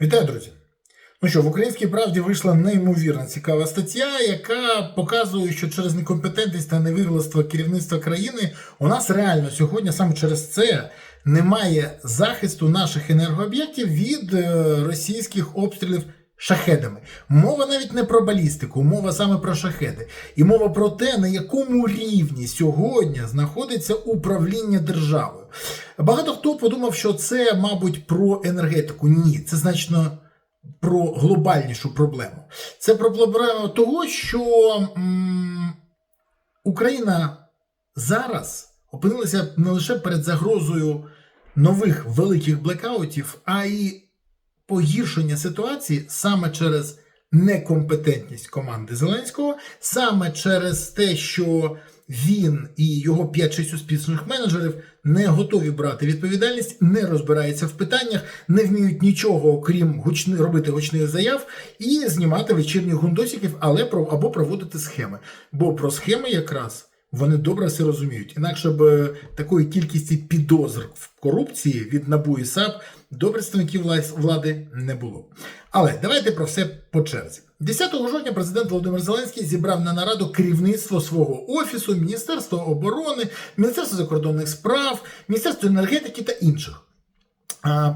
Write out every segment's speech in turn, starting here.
Вітаю, друзі! Ну що, в українській правді вийшла неймовірно цікава стаття, яка показує, що через некомпетентність та невигластво керівництва країни у нас реально сьогодні саме через це немає захисту наших енергооб'єктів від е, російських обстрілів шахедами. Мова навіть не про балістику, мова саме про шахеди. І мова про те, на якому рівні сьогодні знаходиться управління державою. Багато хто подумав, що це, мабуть, про енергетику. Ні, це значно про глобальнішу проблему. Це про проблему того, що м, Україна зараз опинилася не лише перед загрозою нових великих блекаутів, а й погіршення ситуації саме через некомпетентність команди Зеленського, саме через те, що він і його 5-6 успішних менеджерів не готові брати відповідальність, не розбираються в питаннях, не вміють нічого, окрім гучни, робити гучних заяв і знімати вечірніх гундосиків, але про або проводити схеми. Бо про схеми якраз. Вони добре все розуміють. Інакше б е, такої кількості підозр в корупції від НАБУ і САП до представників влади не було. Але давайте про все по черзі. 10 жовтня президент Володимир Зеленський зібрав на нараду керівництво свого офісу, Міністерство оборони, Міністерство закордонних справ, Міністерство енергетики та інших.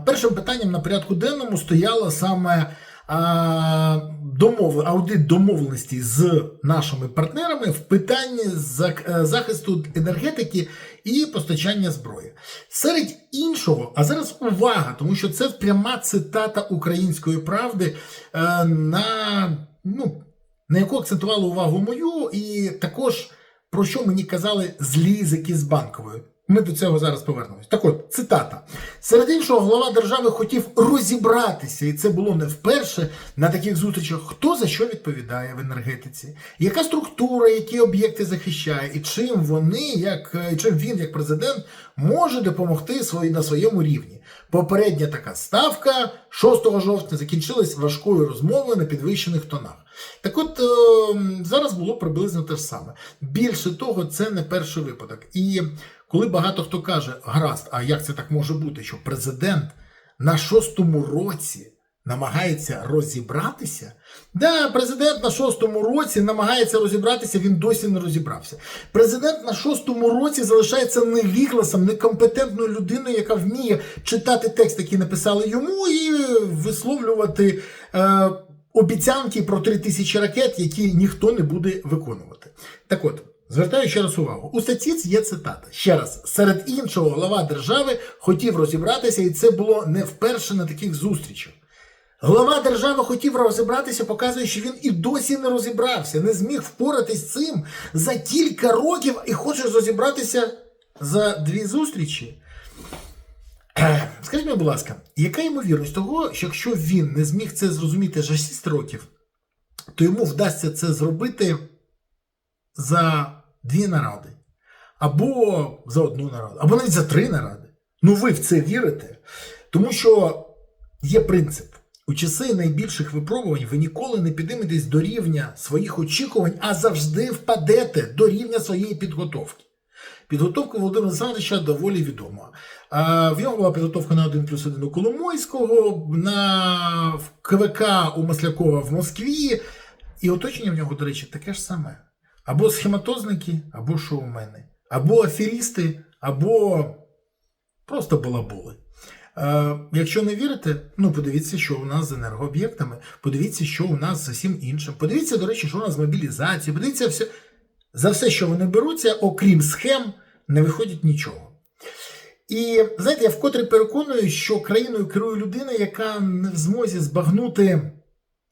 Першим питанням на порядку денному стояло саме домов... аудит домовленості з нашими партнерами в питанні е, захисту енергетики і постачання зброї. Серед іншого, а зараз увага, тому що це пряма цитата української правди, е, на, ну, на яку акцентували увагу мою, і також про що мені казали злі язики з банковою. Ми до цього зараз повернемось. Так от, цитата. Серед іншого, глава держави хотів розібратися, і це було не вперше на таких зустрічах, хто за що відповідає в енергетиці, яка структура, які об'єкти захищає, і чим вони, як чим він, як президент, може допомогти свої, на своєму рівні. Попередня така ставка 6 жовтня закінчилась важкою розмовою на підвищених тонах. Так от е, зараз було приблизно те ж саме. Більше того, це не перший випадок. І коли багато хто каже, гаразд, а як це так може бути, що президент на шостому році намагається розібратися? Да, президент на шостому році намагається розібратися, він досі не розібрався. Президент на шостому році залишається невігласом, некомпетентною людиною, яка вміє читати текст, який написали йому, і висловлювати. Е, Обіцянки про три тисячі ракет, які ніхто не буде виконувати. Так от, звертаю ще раз увагу. У статті є цитата. Ще раз, серед іншого, глава держави хотів розібратися, і це було не вперше на таких зустрічах. Глава держави хотів розібратися, показує, що він і досі не розібрався, не зміг впоратись з цим за кілька років і хоче розібратися за дві зустрічі. Скажіть мені, будь ласка, яка ймовірність того, що якщо він не зміг це зрозуміти за 6 років, то йому вдасться це зробити за дві наради, або за одну нараду, або навіть за три наради? Ну ви в це вірите? Тому що є принцип. У часи найбільших випробувань ви ніколи не підійметесь до рівня своїх очікувань, а завжди впадете до рівня своєї підготовки. Підготовка Володимира Олександровича доволі відома. В нього була підготовка на 1 плюс 1 у Коломойського, на КВК у Маслякова в Москві. І оточення в нього, до речі, таке ж саме. Або схематозники, або шоумени, або аферісти, або просто балаболи. Е, якщо не вірите, ну подивіться, що у нас з енергооб'єктами, подивіться, що у нас з усім іншим. Подивіться, до речі, що у нас з мобілізацією, подивіться все. За все, що вони беруться, окрім схем, не виходить нічого. І знаєте, я вкотре переконую, що країною керує людина, яка не в змозі збагнути,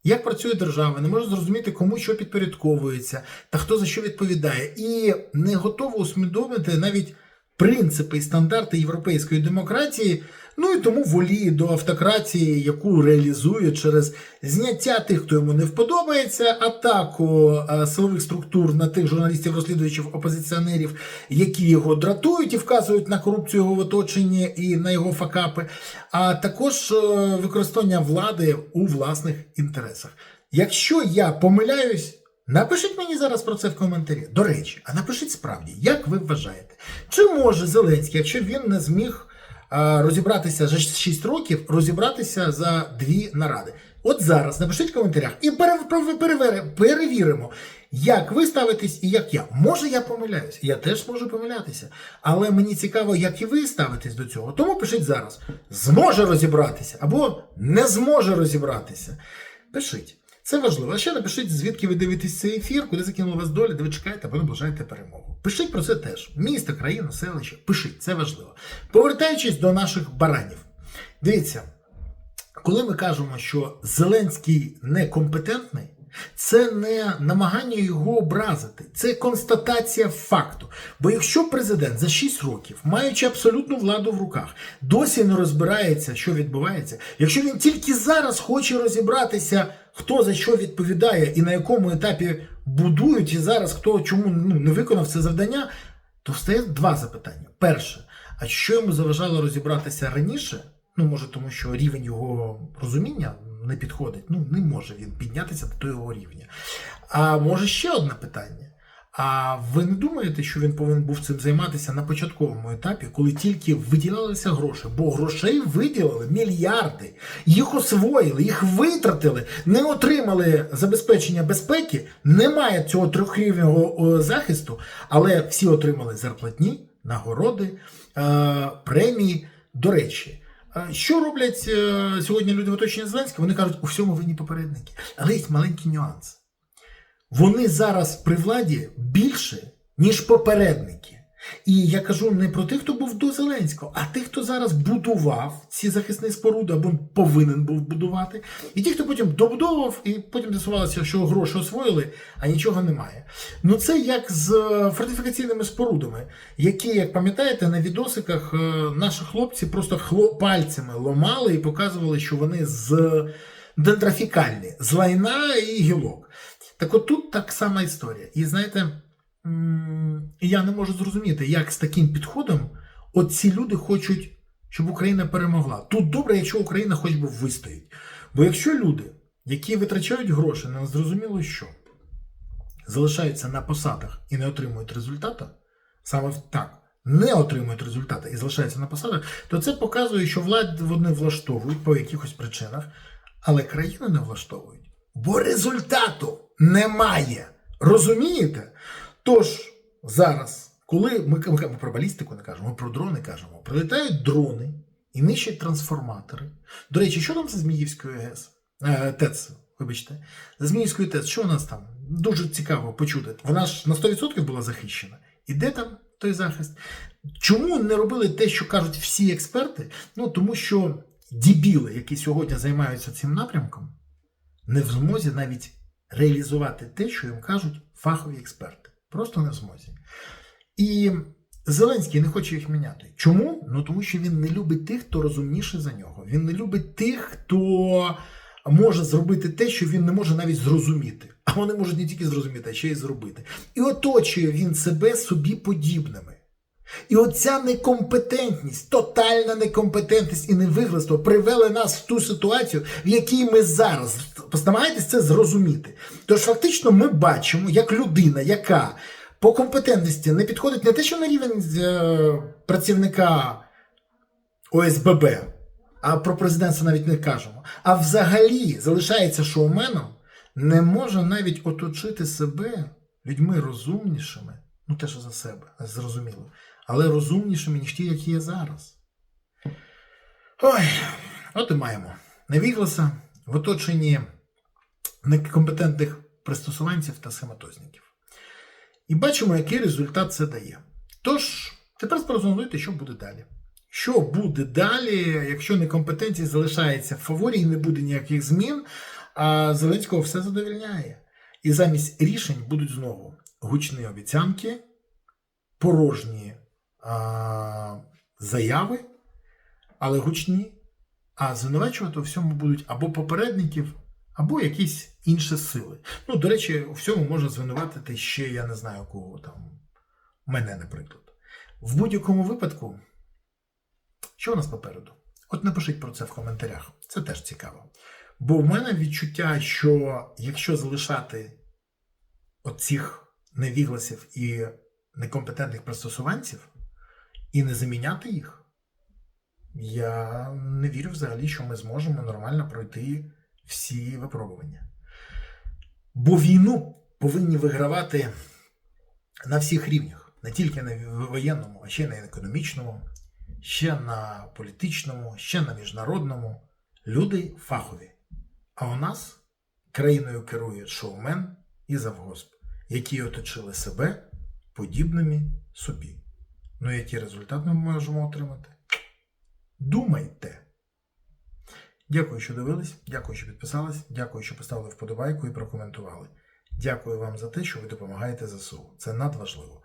як працює держава, не може зрозуміти, кому що підпорядковується та хто за що відповідає, і не готова усвідомити навіть принципи і стандарти європейської демократії, ну і тому воліє до автократії, яку реалізує через зняття тих, хто йому не вподобається, атаку е, силових структур на тих журналістів-розслідувачів, опозиціонерів, які його дратують і вказують на корупцію його в оточенні і на його факапи, а також е, використання влади у власних інтересах. Якщо я помиляюсь, Напишіть мені зараз про це в коментарі. До речі, а напишіть справді, як ви вважаєте, чи може Зеленський, якщо він не зміг розібратися за 6 років, розібратися за дві наради. От зараз напишіть в коментарях і перевіримо, як ви ставитесь і як я. Може, я помиляюсь, я теж можу помилятися. Але мені цікаво, як і ви ставитесь до цього. Тому пишіть зараз: зможе розібратися або не зможе розібратися. Пишіть. Це важливо. А ще напишіть, звідки ви дивитесь цей ефір, куди закинула вас доля, де ви чекаєте або наближаєте перемогу. Пишіть про це теж. Місто, країна, селище. Пишіть, це важливо. Повертаючись до наших баранів. Дивіться, коли ми кажемо, що Зеленський некомпетентний, це не намагання його образити, це констатація факту. Бо якщо президент за 6 років, маючи абсолютну владу в руках, досі не розбирається, що відбувається, якщо він тільки зараз хоче розібратися, хто за що відповідає і на якому етапі будують, і зараз хто чому ну, не виконав це завдання, то встає два запитання. Перше, а що йому заважало розібратися раніше? Ну, може, тому що рівень його розуміння не підходить. Ну, не може він піднятися до того рівня. А може ще одне питання. А ви не думаєте, що він повинен був цим займатися на початковому етапі, коли тільки виділялися гроші? Бо грошей виділили мільярди, їх освоїли, їх витратили, не отримали забезпечення безпеки, немає цього трьохрівневого о, захисту, але всі отримали зарплатні, нагороди, е, премії. До речі, що роблять е, сьогодні люди в оточенні Зеленського? Вони кажуть, у всьому винні попередники. Але є маленький нюанс. Вони зараз при владі більше, ніж попередники. І я кажу не про тих, хто був до Зеленського, а тих, хто зараз будував ці захисні споруди або повинен був будувати, і ті, хто потім добудовував, і потім з'ясувалося, що гроші освоїли, а нічого немає. Ну це як з е, фортифікаційними спорудами, які, як пам'ятаєте, на відосиках е, наші хлопці просто пальцями ломали і показували, що вони з дендрофікальні, з лайна і гілок. Так от тут так сама історія. І знаєте, м, я не можу зрозуміти, як з таким підходом от ці люди хочуть, щоб Україна перемогла. Тут добре, якщо Україна хоч би вистоїть. Бо якщо люди, які витрачають гроші на зрозуміло що, залишаються на посадах і не отримують результату, саме так, не отримують результату і залишаються на посадах, то це показує, що владу вони влаштовують по якихось причинах, але країну не влаштовують. Бо результату немає. Розумієте? Тож зараз, коли ми, ми, ми про балістику не кажемо, ми про дрони кажемо, прилітають дрони і нищать трансформатори. До речі, що там за Зміївською ГЕС? Е, ТЕЦ, вибачте. За Зміївською ТЕЦ, що у нас там? Дуже цікаво почути. Вона ж на 100% була захищена. І де там той захист? Чому не робили те, що кажуть всі експерти? Ну тому що дібіли, які сьогодні займаються цим напрямком, не в змозі навіть реалізувати те, що їм кажуть фахові експерти. Просто не в змозі. І Зеленський не хоче їх міняти. Чому? Ну тому що він не любить тих, хто розумніше за нього. Він не любить тих, хто може зробити те, що він не може навіть зрозуміти. А вони можуть не тільки зрозуміти, а ще й зробити. І оточує він себе собі подібними. І оця некомпетентність, тотальна некомпетентність і невигластво привели нас в ту ситуацію, в якій ми зараз. Намагайтесь це зрозуміти. Тож фактично ми бачимо, як людина, яка по компетентності не підходить не те, що на рівень е, працівника ОСББ, а про президентство навіть не кажемо, а взагалі залишається шоуменом, не може навіть оточити себе людьми розумнішими, ну те, що за себе, зрозуміло, але розумнішими, ніж ті, які є зараз. Ой, от і маємо. Невігласа в оточенні некомпетентних пристосуванців та схематозників. І бачимо, який результат це дає. Тож, тепер спрогнозуйте, що буде далі. Що буде далі, якщо некомпетенція залишається в фаворі і не буде ніяких змін, а Зеленського все задовільняє. І замість рішень будуть знову гучні обіцянки, порожні а, заяви, але гучні. А звинувачувати у всьому будуть або попередників, або якісь інші сили. Ну, до речі, у всьому можна звинуватити ще, я не знаю кого там, мене, наприклад. В будь-якому випадку, що у нас попереду? От напишіть про це в коментарях. Це теж цікаво. Бо в мене відчуття, що якщо залишати оцих невігласів і некомпетентних пристосуванців і не заміняти їх, я не вірю взагалі, що ми зможемо нормально пройти всі випробування. Бо війну повинні вигравати на всіх рівнях, не тільки на воєнному, а ще й на економічному, ще на політичному, ще на міжнародному. Люди фахові. А у нас країною керує шоумен і завгосп, які оточили себе подібними собі. Ну, який результат ми можемо отримати? Думайте. Дякую, що дивились, дякую, що підписались, дякую, що поставили вподобайку і прокоментували. Дякую вам за те, що ви допомагаєте ЗСУ. Це надважливо.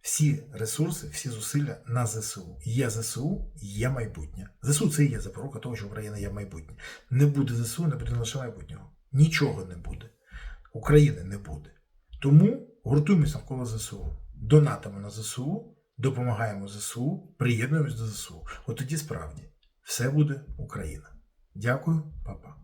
Всі ресурси, всі зусилля на ЗСУ. Є ЗСУ, є майбутнє. ЗСУ це і є запорука того, що Україна є майбутнє. Не буде ЗСУ, не буде лише майбутнього. Нічого не буде. України не буде. Тому гуртуємося навколо ЗСУ. Донатимо на ЗСУ, допомагаємо ЗСУ, приєднуємось до ЗСУ. От тоді справді все буде Україна. Дякую, папа.